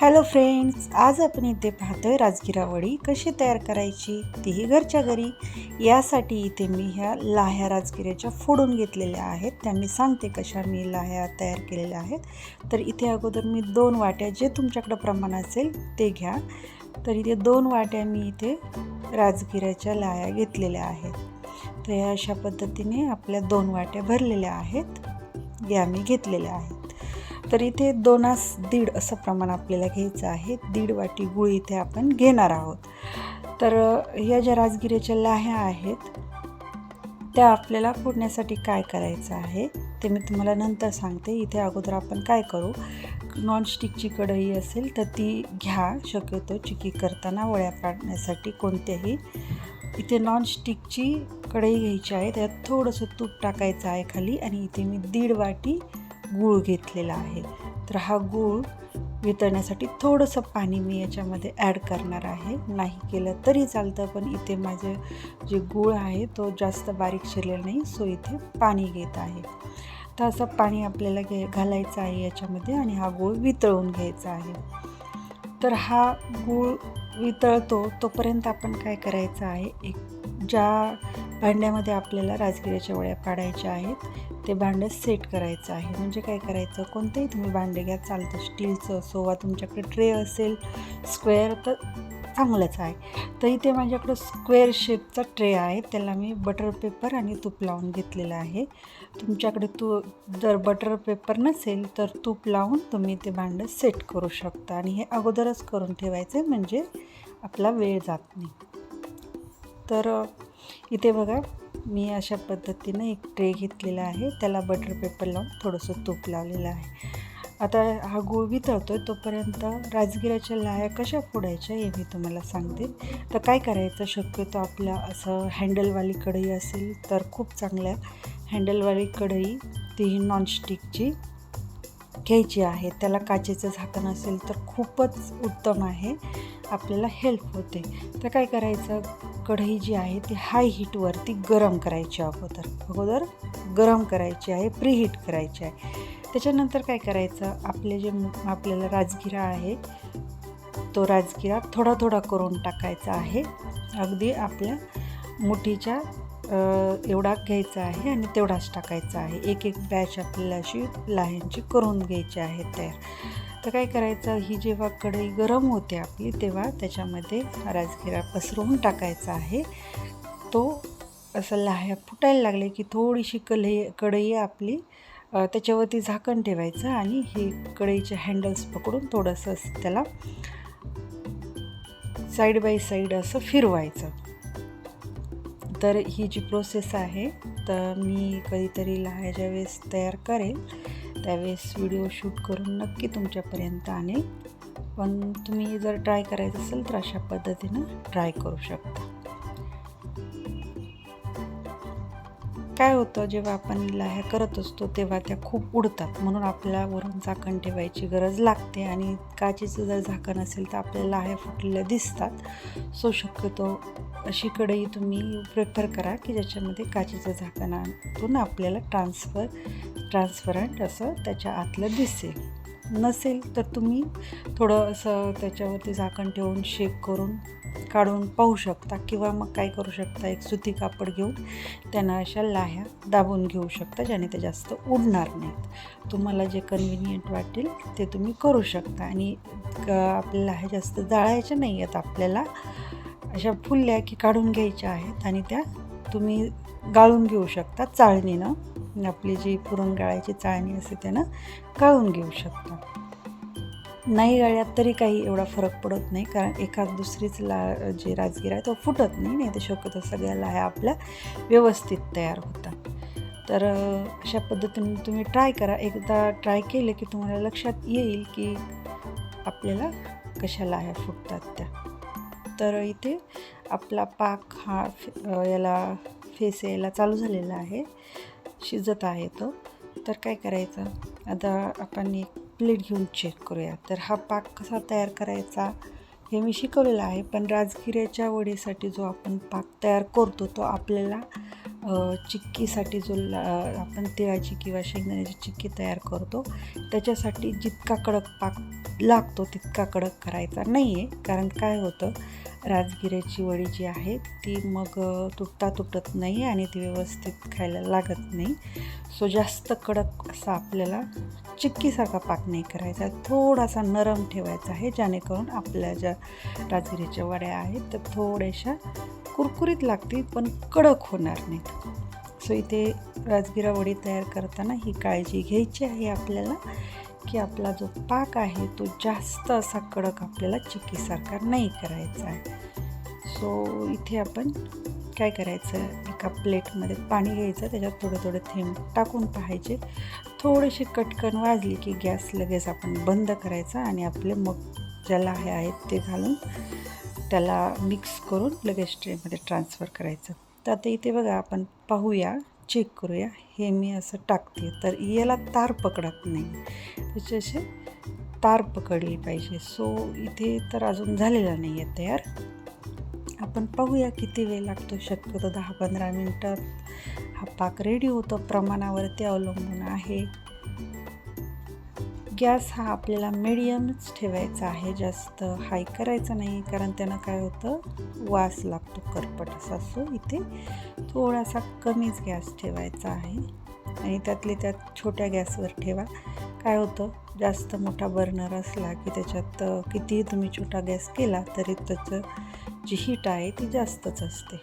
Hello friends आज आपण इथे पाहतोय राजगिरा वडी कशी तयार करायची तीही घरच्या घरी. यासाठी इथे मी ह्या लाह्या राजगिऱ्याच्या फोडून घेतलेल्या आहेत. त्या मी सांगते कशा मी लाह्या तयार केलेल्या आहेत. तर इथे अगोदर मी दोन वाट्या जे तुमच्याकडं प्रमाण असेल ते घ्या. तर इथे दोन वाट्या मी इथे राजगिऱ्याच्या लाह्या घेतलेल्या आहेत. तर अशा पद्धतीने आपल्या दोन वाट्या भरलेल्या आहेत. या मी घेतलेल्या आहेत. तर इथे दोनास दीड असं प्रमाण आपल्याला घ्यायचं आहे. दीड वाटी गुळ इथे आपण घेणार आहोत. तर ह्या ज्या राजगिऱ्याच्या लाह्या आहेत त्या आपल्याला फोडण्यासाठी काय करायचं आहे ते मी तुम्हाला नंतर सांगते. इथे अगोदर आपण काय करू नॉनस्टिकची कढई असेल तर ती घ्या. शक्यतो चिकी करताना वळ्या पाडण्यासाठी कोणत्याही इथे नॉनस्टिकची कढई घ्यायची आहे. त्यात थोडंसं तूप टाकायचं आहे खाली आणि इथे मी दीड वाटी गूळ घेतलेला आहे. तर हा गूळ वितळण्यासाठी थोडंसं पाणी मी याच्यामध्ये ॲड करणार आहे. नाही केलं तरी चालतं पण इथे माझे जे गूळ आहे तो जास्त बारीक शिरलेला नाही सो इथे पाणी घेत आहे. तर असं पाणी आपल्याला घे घालायचं आहे याच्यामध्ये आणि हा गूळ वितळून घ्यायचा आहे. तर हा गूळ वितळतो तोपर्यंत आपण काय करायचं आहे? एक ज्या भांड्यामध्ये आपल्याला राजगिऱ्याच्या वड्या पाडायच्या आहेत ते भांडं सेट करायचं आहे. म्हणजे काय करायचं? कोणतंही तुम्ही भांडे घ्या चालतं स्टीलचं असो वा तुमच्याकडे ट्रे असेल स्क्वेअर तर चांगलंच आहे. तर इथे माझ्याकडं स्क्वेअर शेपचा ट्रे आहे. त्याला मी बटर पेपर आणि तूप लावून घेतलेलं आहे. तुमच्याकडे तू जर बटर पेपर नसेल तर तूप लावून तुम्ही ते भांडं सेट करू शकता. आणि हे अगोदरच करून ठेवायचं म्हणजे आपला वेळ जात नाही. तर इथे बघा मी अशा पद्धतीनं एक ट्रे घेतलेला आहे. त्याला बटर पेपर लावून थोडंसं तूप लावलेलं आहे. आता हा गूळ वितळतो आहे तोपर्यंत राजगिराच्या लाया कशा फोडायच्या हे मी तुम्हाला सांगते. तर काय करायचं? शक्यतो आपल्या असं हँडलवाली कढई असेल तर खूप चांगल्या. हँडलवाली कढई ती नॉनस्टिकची घ्यायची आहे त्याला काचेचं झाकण असेल तर खूपच उत्तम आहे आपल्याला हेल्प होते. तर काय करायचं? कढई जी आहे ती हाय हीटवरती गरम करायची अगोदर. अगोदर गरम करायची आहे प्रीहीट करायची आहे. त्याच्यानंतर काय करायचं? आपले जे आपल्याला राजगिरा आहे तो राजगिरा थोडा थोडा करून टाकायचा आहे. अगदी आपल्या मुठीच्या एवढा घ्यायचा आहे आणि तेवढाच टाकायचा आहे. एक एक बॅच आपल्याला अशी लाह्यांची करून घ्यायची आहे तयार. तर काय करायचं? ही जेव्हा कढई गरम होते आपली तेव्हा त्याच्यामध्ये राजगिरा पसरवून टाकायचा आहे. तो असं लाह्या फुटायला लागले की थोडीशी कलई कढई आपली त्याच्यावरती झाकण ठेवायचं आणि हे कढईचे हँडल्स पकडून थोडंसं त्याला साईड बाय साईड असं फिरवायचं. तर ही जी प्रोसेस आहे तर मी कधीतरी लहायच्या वेळेस तयार करेल. त्यावेळेस व्हिडिओ शूट करून नक्की तुमच्यापर्यंत आणेल. पण तुम्ही जर ट्राय करायचं असेल तर अशा पद्धतीनं ट्राय करू शकता. काय होतं जेव्हा आपण लाह्या करत असतो तेव्हा त्या खूप उडतात. म्हणून आपल्याला वरून झाकण ठेवायची गरज लागते आणि काचेचं जर झाकण असेल तर आपल्याला लाह्या फुटलेल्या दिसतात. सो शक्यतो अशी कढई तुम्ही प्रेफर करा की ज्याच्यामध्ये काचेचं झाकणातून आपल्याला ट्रान्सफर ट्रान्सपरंट असं त्याच्या आतलं दिसेल. नसेल तर तुम्ही थोडं असं त्याच्यावरती झाकण ठेवून शेक करून काढून पाहू शकता किंवा मग काय करू शकता एक सुती कापड घेऊन त्यांना अशा लाह्या दाबून घेऊ शकता ज्याने ते जास्त उडणार नाहीत. तुम्हाला जे कन्व्हिनियंट वाटेल ते तुम्ही करू शकता आणि आपल्या लाह्या जास्त जाळायच्या नाही आहेत आपल्याला. अशा फुलल्या की काढून घ्यायच्या आहेत आणि त्या तुम्ही गाळून घेऊ शकता चाळणीनं. आपली जी पुरण गाळायची चाळणी असते त्यानं गाळून घेऊ शकता. नाही गाळ्यात तरी काही एवढा फरक पडत नाही कारण एखाद दुसरीच ला जे राजगिरा आहे तो फुटत नाही नाही तर शक्यतो सगळ्या लाह्या आपल्या व्यवस्थित तयार होतात. तर अशा पद्धतीने तुम्ही ट्राय करा. एकदा ट्राय केलं की तुम्हाला लक्षात येईल की आपल्याला कशा लाह्या फुटतात त्या. तर इथे आपला पाक हा याला फेस यायला चालू झालेला आहे. शिजत आहे तो. तर काय करायचं? आता आपण एक प्लेट घेऊन चेक करूया. तर हा पाक कसा तयार करायचा हे मी शिकवलेलं आहे. पण राजगिऱ्याच्या वडीसाठी जो आपण पाक तयार करतो तो आपल्याला चिक्कीसाठी जो आपण तिळाची किंवा शेंगदाण्याची चिक्की तयार करतो त्याच्यासाठी जितका कडक पाक लागतो तितका कडक करायचा नाही आहे कारण काय होतं? राजगिऱ्याची वडी जी आहे ती मग तुटता तुटत नाही आणि ती व्यवस्थित खायला लागत नाही. सो जास्त कडक असा आपल्याला चिक्कीसारखा पाक नाही करायचा. थोडासा नरम ठेवायचा आहे जेणेकरून आपल्या ज्या राजगिरीच्या वड्या आहेत त्या थोड्याशा कुरकुरीत लागतील पण कडक होणार नाहीत. सो इथे राजगिरा वडी तयार करताना ही काळजी घ्यायची आहे आपल्याला. की आपला जो पाक आहे तो जास्त असा कडक आपल्याला चिक्कीसारखा नाही करायचा आहे. सो इथे आपण काय करायचं? एका प्लेटमध्ये पाणी घ्यायचं त्याच्यात थोडं थोडं थेंब टाकून पाहायचे. थोडीशी कटकन वाजली की गॅस लगेच आपण बंद करायचा आणि आपले मग ज्याला हे आहेत ते घालून त्याला मिक्स करून लगेच ट्रेमध्ये ट्रान्सफर करायचं. तर आता इथे बघा आपण पाहूया चेक करूया. हे मी असं टाकते. तर याला तार पकडत नाही. त्याचे असे तार पकडली पाहिजे. सो इथे तर अजून झालेला नाही आहे तयार. आपण पाहूया किती वेळ लागतो. शक्यतो दहा पंधरा मिनटात. हा पाक रेडी होतो. प्रमाणावरती अवलंबून आहे. गॅस हा आपल्याला मिडियमच ठेवायचा आहे. जास्त हाय करायचा नाही कारण त्यानं काय होतं? वास लागतो करपट असा सो इथे थोडासा कमीच गॅस ठेवायचा आहे. आणि त्यातले त्यात छोट्या गॅसवर ठेवा. काय होतं? जास्त मोठा बर्नर असला की त्याच्यात कितीही तुम्ही छोटा गॅस केला तरी त्याचं जी हीट आहे ती जास्तच असते.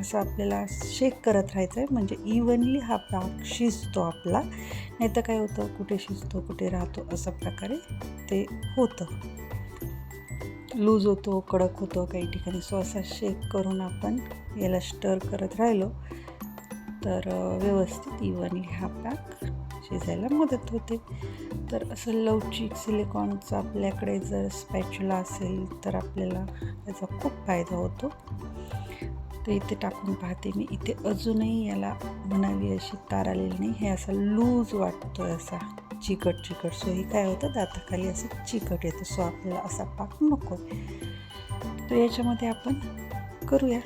असं आपल्याला शेक करत राहायचं आहे म्हणजे इव्हनली हा भाग शिजतो आपला. नाही तर काय होतं कुठे शिजतो कुठे राहतो अशा प्रकारे ते होतं. लूज होतो कडक होतो काही ठिकाणी. सो असा शेक करून आपण याला स्टर करत राहिलो तर व्यवस्थित इव्हनली हा पाक शिजायला मदत होते. तर असं लवचिक सिलिकॉनचं आपल्याकडे जर स्पॅच्युला असेल तर आपल्याला त्याचा खूप फायदा होतो. तर इथे टाकून पाहते मी. इथे अजूनही याला म्हणावी अशी तार आलेली नाही. हे असा लूज वाटतो असा चिकट चिकट. सो हे काय होतं? दाताखाली असं चिकट येतं. सो आपल्याला असा पाक नको तर याच्यामध्ये आपण करूया.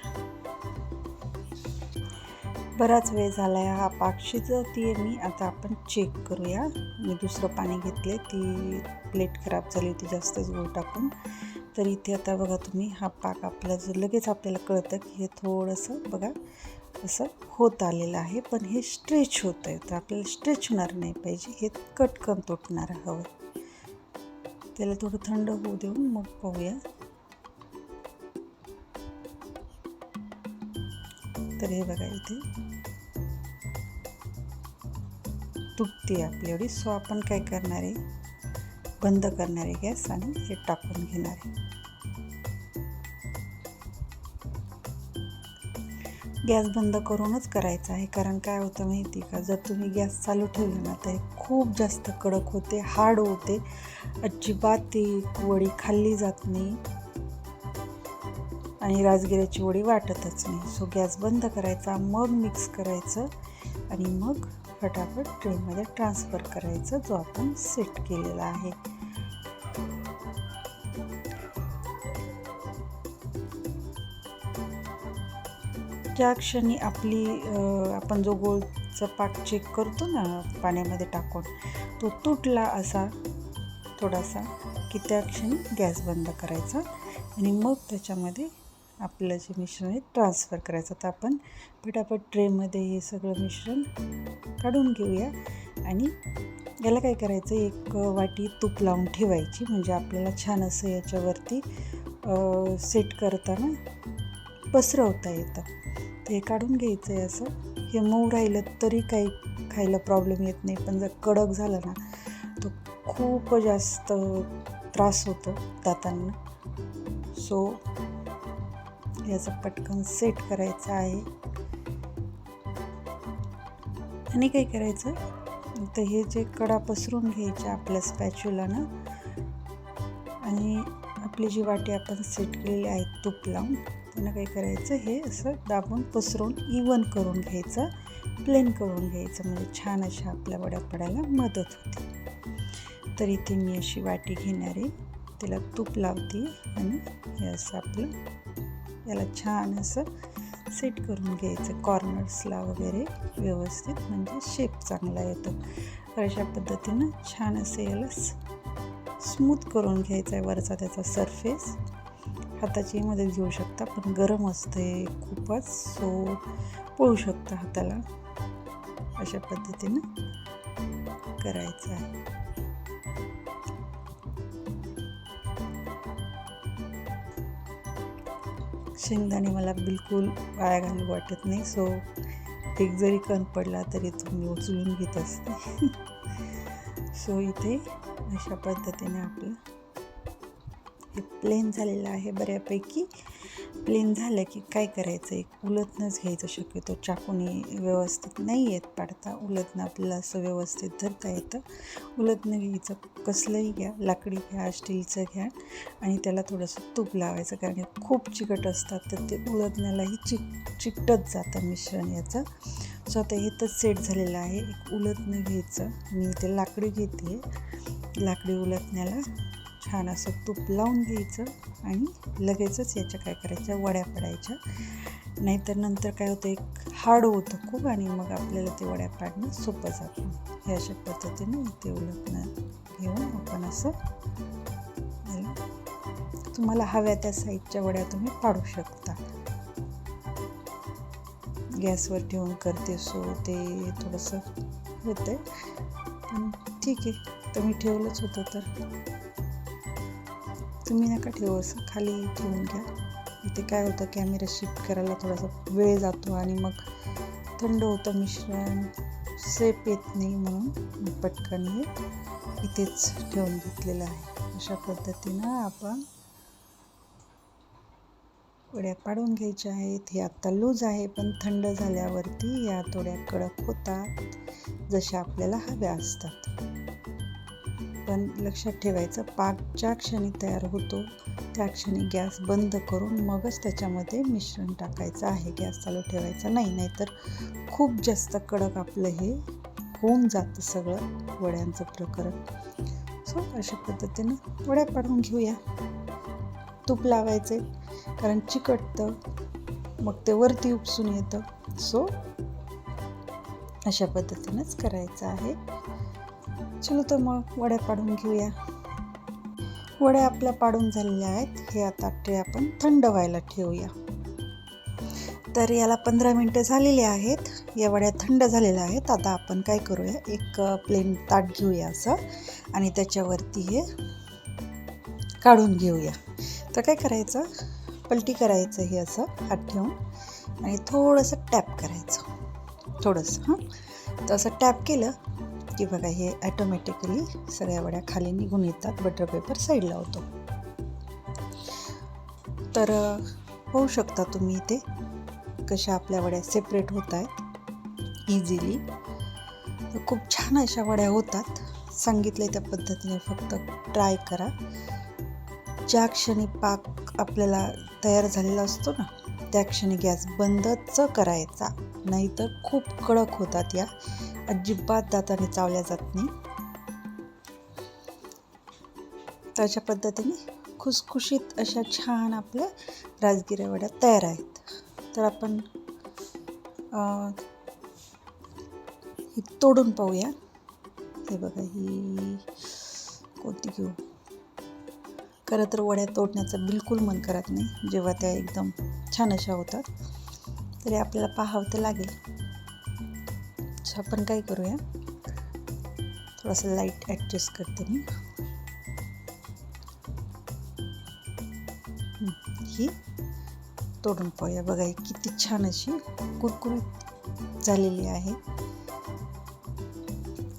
बराच वेळ झाला आहे हा पाक शिजवते मी आता आपण चेक करूया. मी दुसरं पाणी घेतले ती प्लेट खराब झाली होती जास्तच गूळ टाकून. तर इथे आता बघा तुम्ही हा पाक आपला जो लगेच आपल्याला कळतं की हे थोडंसं बघा असं होत आलेलं आहे. पण हे स्ट्रेच होतं आहे तर आपल्याला स्ट्रेच होणार नाही पाहिजे हे कटकन तुटणार हवं त्याला थोडं थंड होऊ देऊन मग पाहूया. तर हे बघा इथे. तुटते आपली एवढी. सो आपण काय करणार आहे? बंद करणार आहे गॅस आणि हे टाकून घेणार आहे. गॅस बंद करूनच करायचा आहे. कारण काय होतं माहिती का? जर तुम्ही गॅस चालू ठेवला ना तर खूप जास्त कडक होते हार्ड होते. अजिबात ती वडी खाल्ली जात नाही. आणि राजगिऱ्याची वडी वाटतच नाही. सो गॅस बंद करायचा मग मिक्स करायचं आणि मग फटाफट ट्रेनमध्ये ट्रान्सफर करायचं जो आपण सेट केलेला आहे. ज्या क्षणी आपली आपण जो गोळचा पाक चेक करतो ना पाण्यामध्ये टाकून तो तुटला असा थोडासा की त्या क्षणी गॅस बंद करायचा आणि मग त्याच्यामध्ये आपलं जे मिश्रण आहे ट्रान्सफर करायचं. तर आपण पटापट ट्रेमध्ये हे सगळं मिश्रण काढून घेऊया. आणि याला काय करायचं एक वाटी तूप लावून ठेवायची. म्हणजे आपल्याला छान असं याच्यावरती सेट करताना पसरवता येतं. तर हे काढून घ्यायचं आहे असं. हे मऊ राहिलं तरी काही खायला प्रॉब्लेम येत नाही. पण जर कडक झालं ना तो खूप जास्त त्रास होतो दातांना. सो याचं पटकन सेट करायचं आहे. आणि काय करायचं? तर हे जे कडा पसरून घ्यायच्या आपल्या स्पॅच्युलानं आणि आपली जी वाटी आपण सेट केलेली आहे तूप लावून त्यांना काय करायचं? हे असं दाबून पसरून इवन करून घ्यायचं. प्लेन करून घ्यायचं. म्हणजे छान अशा आपल्या वड्या पडायला मदत होते. तर इथे मी अशी वाटी घेणार आहे. त्याला तूप लावते आणि हे असं आपलं याला छान असं सेट करून घ्यायचं. कॉर्नर्सला वगैरे व्यवस्थित म्हणजे शेप चांगला येतो. तर अशा पद्धतीनं छान असं याला स्मूथ करून घ्यायचा आहे वरचा त्याचा सरफेस हाताची मदत घेऊ शकता पण गरम असतं खूपच सो पळू शकता हाताला. अशा पद्धतीनं करायचं आहे शेंगदाणे मला बिलकुल वाया घालू वाटत नाही. सो एक जरी कण पडला तरी तो मी उचलून घेत असते. सो इथे अशा पद्धतीने आपलं हे प्लेन झालेलं आहे बऱ्यापैकी. प्लेन झालं की काय करायचं? एक उलतनंच घ्यायचं शक्यतो. चाकूने व्यवस्थित नाही येत पाडता. उलटणं आपल्याला असं व्यवस्थित धरता येतं. उलटणं घ्यायचं कसलंही घ्या. लाकडी घ्या स्टीलचं घ्या आणि त्याला थोडंसं तूप लावायचं. कारण खूप चिकट असतात तर ते उलटण्यालाही चिक चिकटत जातं मिश्रण याचं. सो आता हे तर सेट झालेलं आहे. एक उलटणं घ्यायचं. मी ते लाकडी घेते. लाकडी उलटण्याला छान असं तूप लावून घ्यायचं आणि लगेचच याच्या काय करायच्या वड्या पडायच्या. नाहीतर नंतर काय होतं एक हाड होतं खूप आणि मग आपल्याला ते वड्या पाडणं सोपं जातं. हे अशा पद्धतीने ते उलटणं घेऊन आपण असं तुम्हाला हव्या त्या साईजच्या वड्या तुम्ही पाडू शकता. गॅसवर ठेवून करते सो ते थोडंसं होतं आहे पण ठीक आहे तर मी ठेवलंच होतं तर. तुम्ही नका ठेवू असं खाली ठेवून घ्या. इथे काय होतं कॅमेरा शिफ्ट करायला थोडासा वेळ जातो आणि मग थंड होतं मिश्रण सेप येत नाही म्हणून पटकन हे इथेच ठेवून घेतलेलं आहे. अशा पद्धतीनं आपण वड्या पाडून घ्यायच्या आहेत. हे आत्ता लूज आहे पण थंड झाल्यावरती या थोड्या कडक होतात जशा आपल्याला हव्या असतात. पण लक्षात ठेवायचं पाक ज्या क्षणी तयार होतो त्या क्षणी गॅस बंद करून मगच त्याच्यामध्ये मिश्रण टाकायचं आहे. गॅस चालू ठेवायचा नाही नाहीतर खूप जास्त कडक आपलं हे होऊन जातं सगळं वड्यांचं प्रकरण. सो अशा पद्धतीनं वड्या पाडून घेऊया. तूप लावायचे कारण चिकटतं मग ते वरती उपसून येतं. सो अशा पद्धतीनंच करायचं आहे. चलो तर मग वड्या पाडून घेऊया. वड्या आपल्या पाडून झालेल्या आहेत. हे आता ट्रे आपण थंड व्हायला ठेवूया. तर याला पंधरा मिनटं झालेली आहेत. या वड्या थंड झालेल्या आहेत. आता आपण काय करूया? एक प्लेन ताट घेऊया असं. आणि त्याच्यावरती हे काढून घेऊया. तर काय करायचं? पलटी करायचं हे असं हात ठेवून. आणि थोडंसं टॅप करायचं. थोडंसं हां. तर असं टॅप केलं की बघा हे ॲटोमॅटिकली सगळ्या वड्या खाली निघून येतात बटर पेपर साईडला होतो. तर होऊ शकता तुम्ही इथे कशा आपल्या वड्या सेपरेट होत आहेत इझिली खूप छान अशा वड्या होतात. सांगितलं त्या पद्धतीने फक्त ट्राय करा. ज्या क्षणी पाक आपल्याला तयार झालेला असतो ना त्या क्षणी गॅस बंदच करायचा. नाहीतर खूप कडक होतात या. अजिबात दाताने चावल्या जात नाही. अशा पद्धतीने खुसखुशीत अशा छान आपल्या राजगिऱ्या वड्या तयार आहेत. तर आपण ही तोडून पाहूया. हे बघा ही कोणती घेऊ? खरं तर वड्या तोडण्याचं बिलकुल मन करत नाही. जेव्हा त्या एकदम छान अशा होतात तरी आपल्याला पाहावं तर लागेल. आपण काय करूया? थोडंसं लाइट ॲडजस्ट करते मी. ही तोडून पाहूया. बघा किती छान अशी कुरकुरीत झालेली आहे.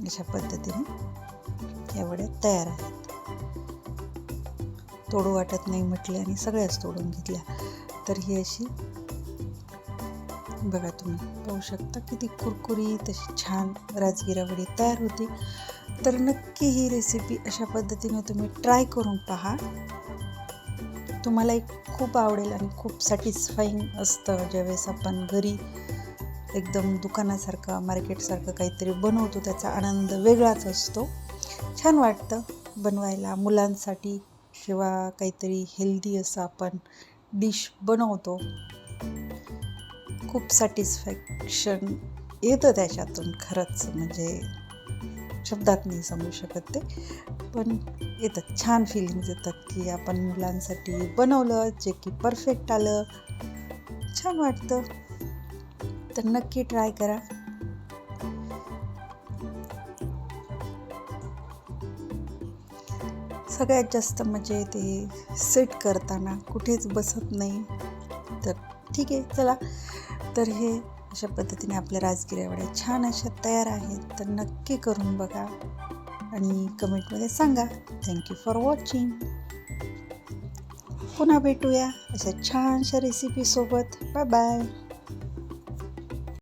अशा पद्धतीने या वड्या तयार आहेत. तोडू वाटत नाही म्हटले आणि सगळ्याच तोडून घेतल्या. तर ही अशी बघा तुम्ही पाहू शकता किती कुरकुरीत अशी छान राजगिरा वडी तयार होती. तर नक्की ही रेसिपी अशा पद्धतीने तुम्ही ट्राय करून पहा. तुम्हाला एक खूप आवडेल आणि खूप सॅटिस्फाईंग असतं ज्यावेळेस आपण घरी एकदम दुकानासारखं मार्केटसारखं काहीतरी बनवतो त्याचा आनंद वेगळाच असतो. छान वाटतं बनवायला. मुलांसाठी किंवा काहीतरी हेल्दी असं आपण डिश बनवतो. खूप सॅटिस्फॅक्शन येतं त्याच्यातून खरंच. म्हणजे शब्दात नाही सांगू शकत ते. पण येतात छान फिलिंग्ज येतात की आपण मुलांसाठी बनवलं जे की परफेक्ट आलं. छान वाटतं. तर नक्की ट्राय करा. सगळ्यात जास्त म्हणजे ते सेट करताना कुठेच बसत नाही. तर ठीक आहे चला. तर हे अशा पद्धतीने आपल्या राजगिऱ्या वड्या छान अशा तयार आहेत. तर नक्की करून बघा आणि कमेंटमध्ये सांगा. थँक्यू फॉर वॉचिंग पुन्हा भेटूया अशा छानशा रेसिपीसोबत बाय बाय